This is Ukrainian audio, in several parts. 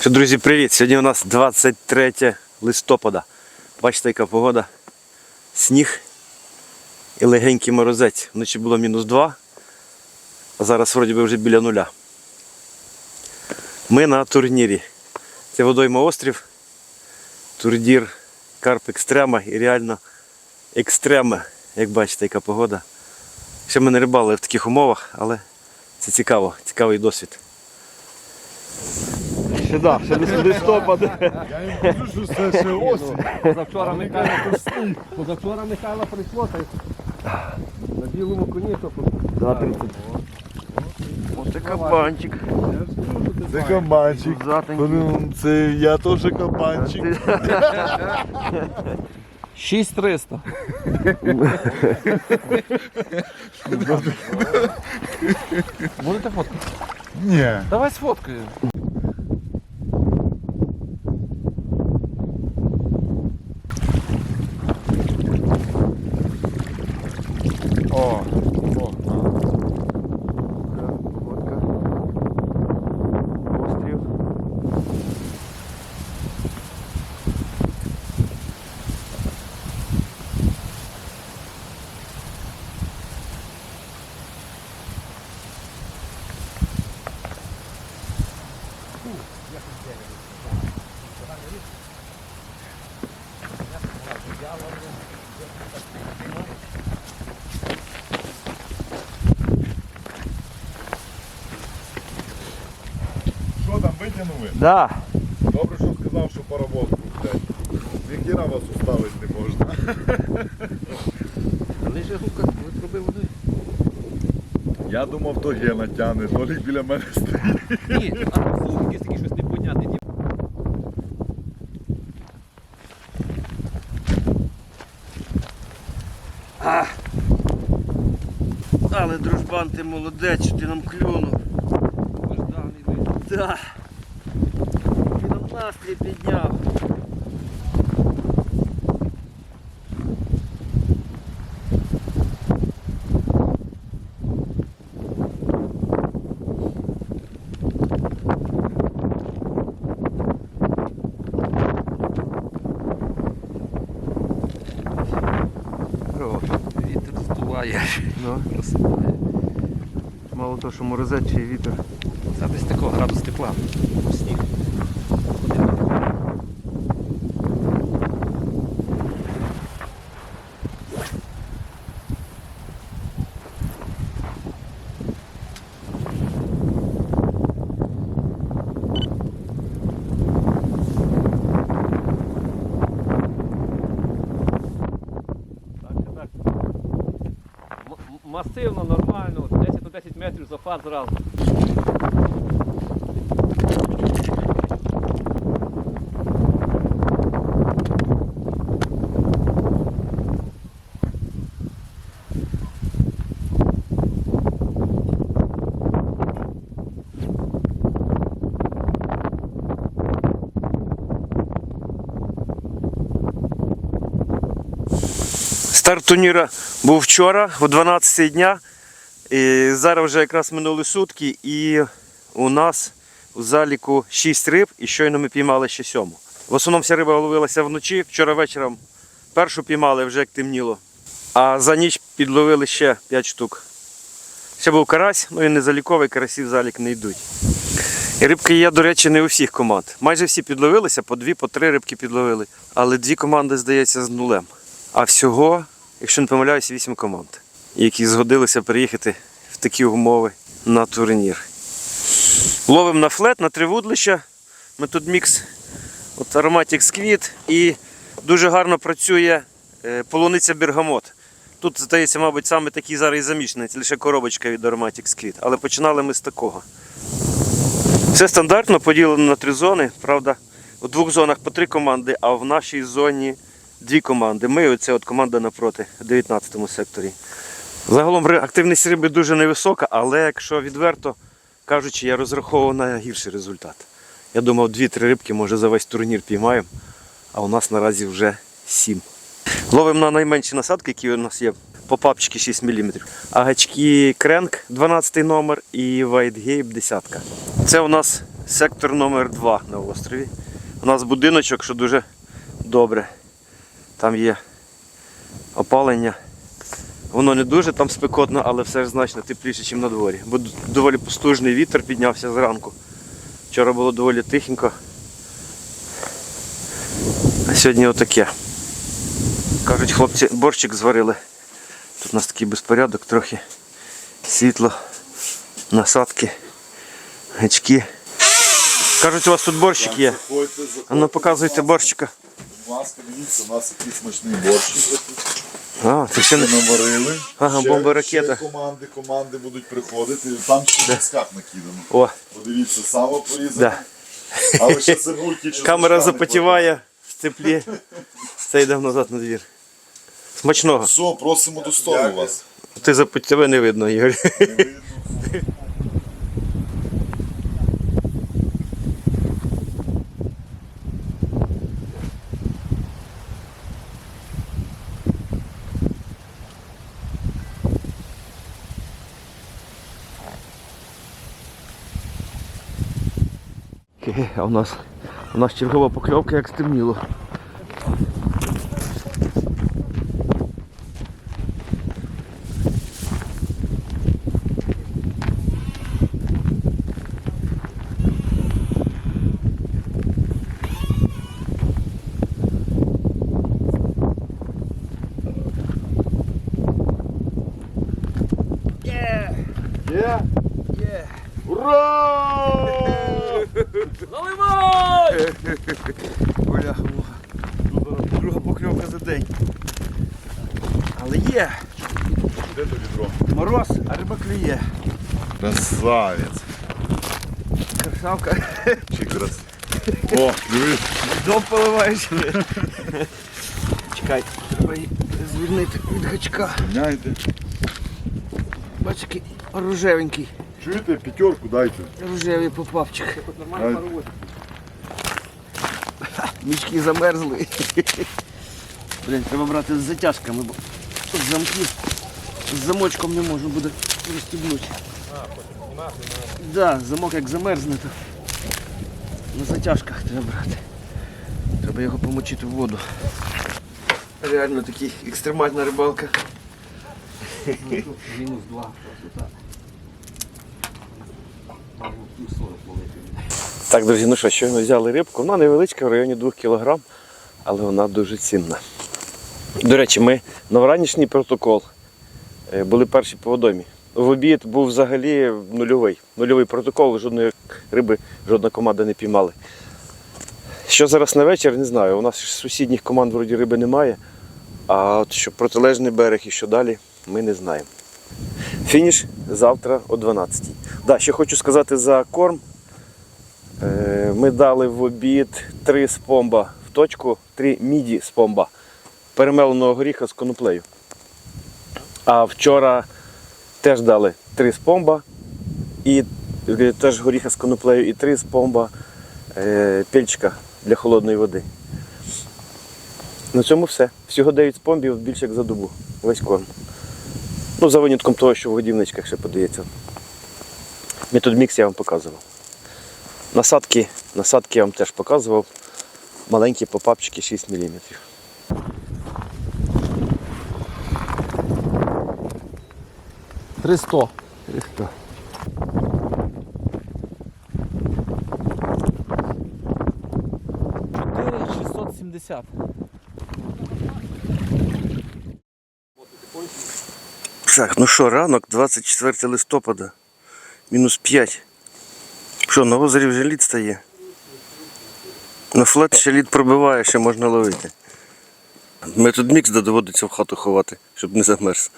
Що, друзі, привіт! Сьогодні у нас 23 листопада. Бачите, яка погода. Сніг і легенький морозець. Вночі було мінус 2, а зараз вроді би вже біля нуля. Ми на турнірі. Це водойма острів, турнір Карп Екстрема і реально екстрема, як бачите, яка погода. Ще ми не рибали в таких умовах, але це цікаво, цікавий досвід. Ще да, ще листопад. Я їм кажу, що це ще осінь. Позавчора Михайло, позавчора Михайло прийшло та й на білому коні, то Ось це кабанчик. Це кабанчик. Затенький. Ну, Це я теж кабанчик. 6300. Будете фоткати? Ні. Давай сфоткаю. О, о. Погодка. Острів. Що там витягнули? Да. Добре, що сказав, що паровозку, блядь. Ніхіра вас уставити не можна. Але ж гука, ви пробив води. Я думав, то Гена тягне, Толік біля мене стоїть. Ні, а якийсь такий щось непонятний. ні. Але дружбан, ти молодець, що ти нам клюнув. Божданий ви. Да. Ти настрій підняв. Вітер здуває. ну, Розсипає. мало того, що морозець чи вітер. Це десь такого градус тепла. Сніг. Масивно, нормально, 10 на 10 метрів запад зразу. Старт турніра був вчора о 12 дня. І зараз вже якраз минули сутки і у нас у заліку 6 риб і щойно ми піймали ще сьому. В основному вся риба ловилася вночі. Вчора вечором першу піймали вже як темніло. А за ніч підловили ще 5 штук. Ще був карась, ну і не заліковий, карасі в залік не йдуть. І рибки є, до речі, не у всіх команд. Майже всі підловилися, по дві, по три рибки підловили. Але дві команди, здається, з нулем. А всього, якщо не помиляюся, вісім команд, які згодилися приїхати в такі умови на турнір. Ловимо на флет, на три вудлища. Ми тут мікс от ароматик сквіт і дуже гарно працює е, полуниця бергамот. Тут, здається, мабуть, саме такий зараз і замішаний, це лише коробочка від Aromatic Squid. Але починали ми з такого. Все стандартно поділено на три зони. Правда, у двох зонах по три команди, а в нашій зоні дві команди. Ми оце от команда напроти, в 19 секторі. Загалом активність риби дуже невисока, але якщо відверто кажучи, я розраховував на гірший результат. Я думав, дві-три рибки, може, за весь турнір піймаємо, а у нас наразі вже сім. Ловимо на найменші насадки, які у нас є. Попапчики 6 мм. А гачки Кренк 12 номер і Gape 10. Це у нас сектор номер 2 на острові. У нас будиночок, що дуже добре. Там є опалення. Воно не дуже там спекотно, але все ж значно тепліше, ніж на дворі. Бо доволі постужний вітер піднявся зранку. Вчора було доволі тихенько. А сьогодні отаке. Кажуть, хлопці, борщик зварили. Тут у нас такий безпорядок, трохи світло, насадки, гачки. Кажуть, у вас тут борщик є. А ну показуйте борщика. Ласка, дивіться, у нас який смачний борщик. А, це ще не. Наварили. Ага, Ще- бомба ракета. Ще команди, команди будуть приходити. Там ще мискак накидано. О, Подивіться, сало порізане. да. Але ще цибульки чи Камера запотіває в теплі. Це йдемо назад на двір. Смачного. Все, просимо до столу вас. Ти запотів тебе не видно, Ігор. Не видно. У нас у нас чергова покльовка як стемніло. Є? Ура! Наливай! Бляха, друга покльовка за день. Але є. Де то відро? Мороз, а риба клює. Красавець. Красавка. Чи крас... О, дивись. Дом поливаєш. Чекай, треба її звільнити від гачка. Міняйте. Бач, який рожевенький. Чуєте, п'ятерку дайте. Рожевий попавчик. Нормально паровоз. Мічки замерзли. Блін, треба брати з затяжками, бо тут замки з замочком не можна буде розстібнути. Да, замок як замерзне, то на затяжках треба брати. Треба його помочити в воду. Реально такий екстремальна рибалка. Мінус два так. Так, друзі, ну що, щойно взяли рибку. Вона невеличка, в районі 2 кг, але вона дуже цінна. До речі, ми на вранішній протокол були перші по водомі. В обід був взагалі нульовий. Нульовий протокол, жодної риби, жодна команда не піймали. Що зараз на вечір, не знаю. У нас сусідніх команд вроді риби немає. А от що протилежний берег і що далі, ми не знаємо. Фініш завтра о 12 Да, ще хочу сказати за корм. Е, Ми дали в обід три спомба в точку, три міді спомба перемеленого горіха з коноплею. А вчора теж дали три спомба і е, теж горіха з коноплею і три спомба е, пельчика для холодної води. На цьому все. Всього 9 спомбів більше як за добу. Весь корм. Ну, за винятком того, що в годівничках ще подається. Метод мікс я вам показував. Насадки, насадки я вам теж показував. Маленькі попапчики 6 мм. Триста. 300. Чотири 670. Так, ну що, ранок, 24 листопада, мінус 5. Що, на озері вже лід стає? На флет ще лід пробиває, ще можна ловити. Ми тут мікс доводиться в хату ховати, щоб не замерз.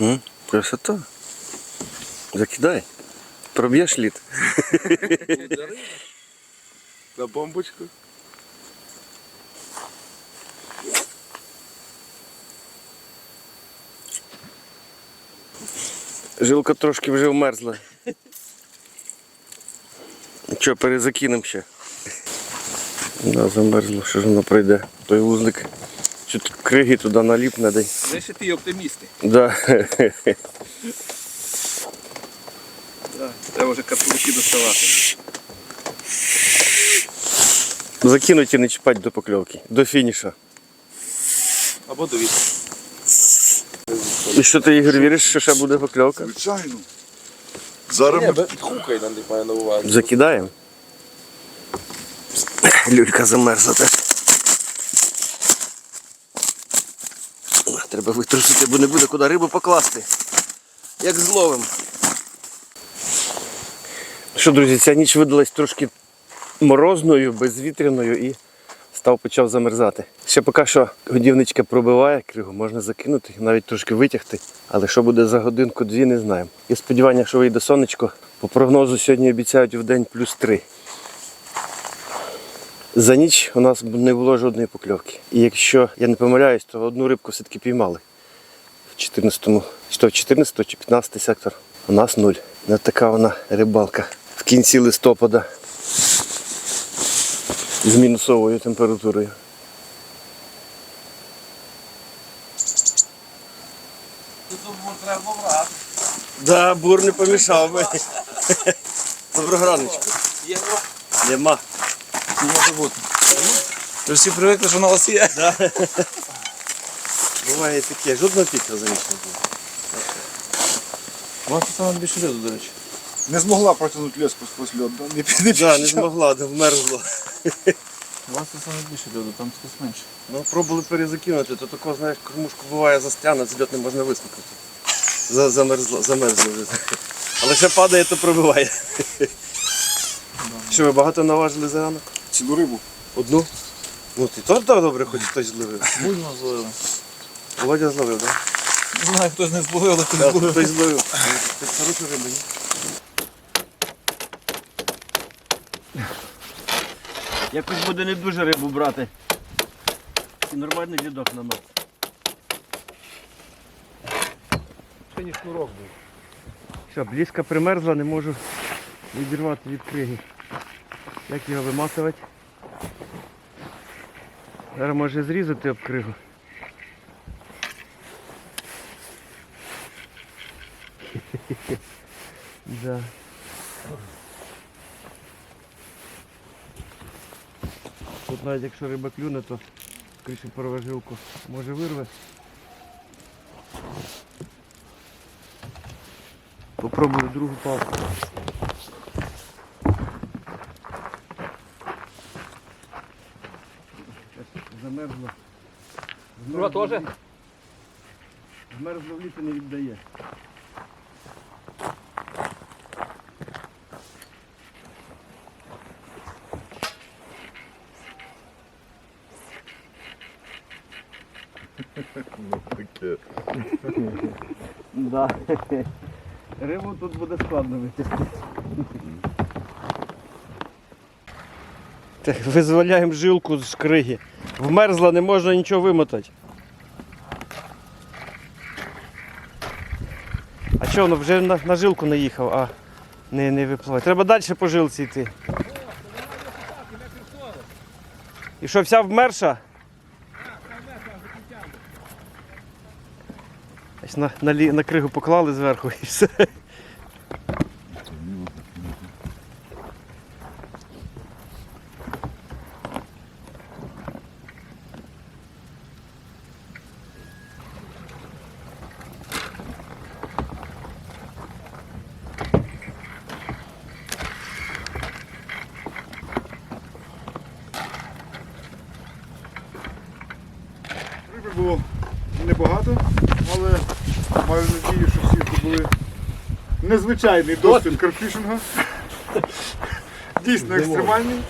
М? Красота. Закидай. Проб'єш лід. На бомбочку. Жилка трошки вже вмерзла. Що, перезакинемо ще. Да, замерзло, що ж воно пройде. Той вузлик. Чуть криги туди наліпне дай. Ви ще ті оптимісти. Да. Да. Треба вже картулки доставати. Закинуть і не чіпати до покльовки, до фініша. Або довіт. І що ти, Ігор, віриш, що ще буде покльовка? Звичайно. Зараз ми Хукай нам має на увазі. Закидаємо. Люлька замерзла теж. Треба витрусити, бо не буде куди рибу покласти. Як зловим. Що, друзі, ця ніч видалась трошки морозною, безвітряною і став почав замерзати. Ще поки що годівничка пробиває кригу, можна закинути, навіть трошки витягти. Але що буде за годинку-дві, не знаємо. Є сподівання, що вийде сонечко. По прогнозу сьогодні обіцяють в день плюс 3. За ніч у нас не було жодної покльовки. І якщо я не помиляюсь, то одну рибку все-таки піймали. В 14-му, чи то в 14 чи 15 сектор. У нас нуль. Не така вона рибалка в кінці листопада з мінусовою температурою. Да, бур не помішав би. Доброго раночку. Нема. Не може бути. Ви всі привикли, що на вас є. Буває таке, жодного піка за ніч не було. У вас тут саме більше льоду, до речі. не змогла протягнути леску сквозь льод. Да? Не, пі- не Да, не змогла, не вмерзло. У вас тут саме більше льоду, там скось менше. Ну, пробували перезакинути, то тако, знаєш, кормушку буває застряне, з льот не можна вискочити. За, замерзло, замерзло вже. Але ще падає, то пробиває. Що, ви багато наважили за ранок? Цілу рибу. Одну? Ну, ти то так добре, хоч хтось зловив. Будьмо зловили. Володя зловив, так? Не знаю, хтось не зловив, але хтось зловив. Хтось зловив. Ти хорошу рибу, ні? Якось буде не дуже рибу брати. І нормальний лідок на нас. Ще ні шнурок був. Що, близько примерзла, не можу відірвати від криги. Як його виматувати? Зараз може зрізати об кригу. да. Тут навіть якщо риба клюне, то скоріше порве. Може вирве. Попробую другу палку. Теж? Змерзло в літо не віддає. Таке. Да. Рибу тут буде складно витягти. Так, визволяємо жилку з криги. Вмерзла, не можна нічого вимотати. Що воно вже на, на жилку наїхав, а не, не випливає. Треба далі по жилці йти. І що, вся вмерша? На, на, на кригу поклали зверху і все. Риби було небагато, але маю надію, що всі здобули незвичайний досвід карфішинга. Дійсно екстремальний.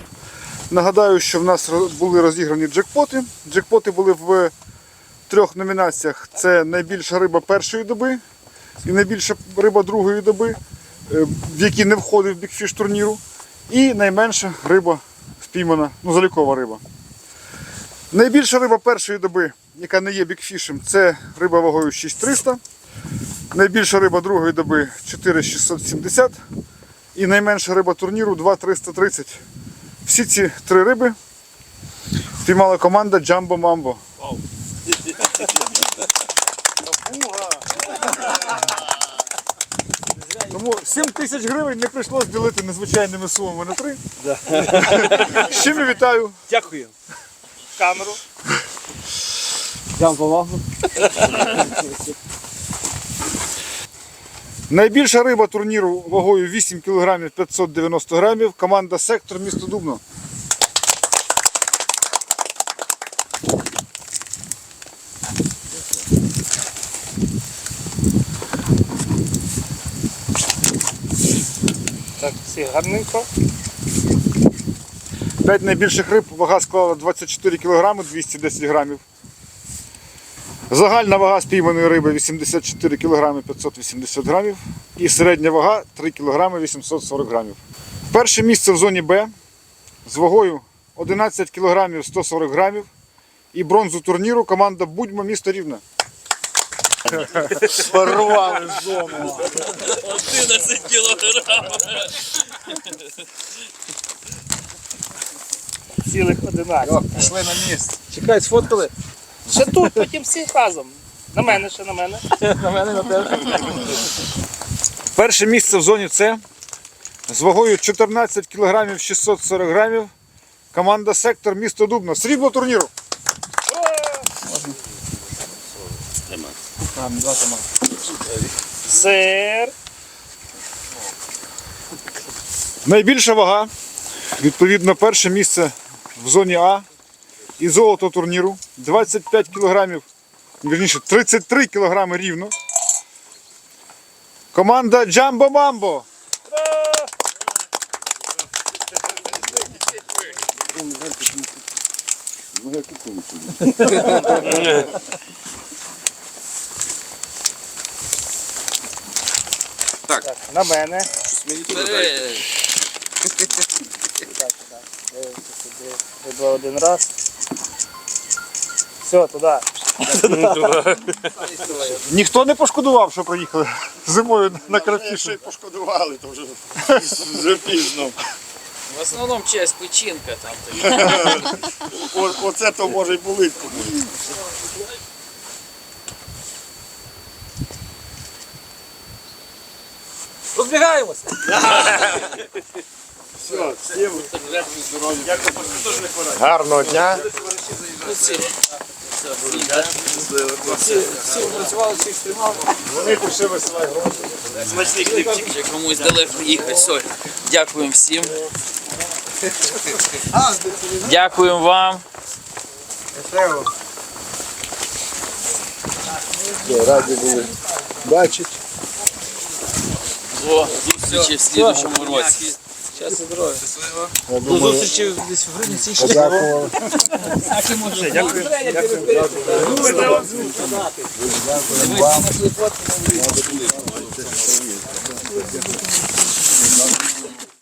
Нагадаю, що в нас були розіграні джекпоти. Джекпоти були в трьох номінаціях: це найбільша риба першої доби і найбільша риба другої доби, е, в які не входить бікфіш турніру, і найменша риба впіймана, ну залікова риба. Найбільша риба першої доби, яка не є бікфішем, це риба вагою 6300. Найбільша риба другої доби 4670. І найменша риба турніру 2330. Всі ці три риби Спіймала команда Джамбо Мамбо. Тому 7 тисяч гривень не прийшлось ділити незвичайними сумами на три. З чим я вітаю. Дякую. Камеру. Дям повагу. Найбільша риба турніру вагою 8 кг 590 грамів. Команда Сектор місто Дубно. Так, всі гарненько. П'ять найбільших риб вага склала 24 кг 210 грамів. Загальна вага спійманої риби 84 кг 580 грамів. І середня вага 3 кг 840 грамів. Перше місце в зоні Б з вагою 11 кг 140 грамів. І бронзу турніру команда Будьмо місто Рівне. Порвали зону. 11 кілограм. Цілих 11. Пішли на місце. Чекай, сфоткали. Ще тут, потім всі разом. На мене, ще на мене. На мене, на тебе. Перше місце в зоні С з вагою 14 кг 640 грамів. Команда Сектор місто Дубно. Срібло турніру. Сир. Найбільша вага, відповідно, перше місце в зоні А і золото турніру 25 кілограмів, вірніше 33 кілограми рівно. Команда Джамбо Мамбо. Так, на мене. Так, Три, два, один раз. Все, туди. Ніхто не пошкодував, що проїхали зимою на крафтішу. пошкодували, то вже, вже пізно. В основному честь печінка там. О, оце то може й болить комусь. Розбігаємося. Все, всім здоров'я. Гарного дня. Всі працювали, всіх тримали. Вони пішли висилати гроші. Ще комусь далеко їхати. Соль. Дякуємо всім. Дякуємо вам. Раді були бачити. До зустрічі в слідчому році. Щастя, здоров'я. До зустрічі десь в грудні січні. Подякували.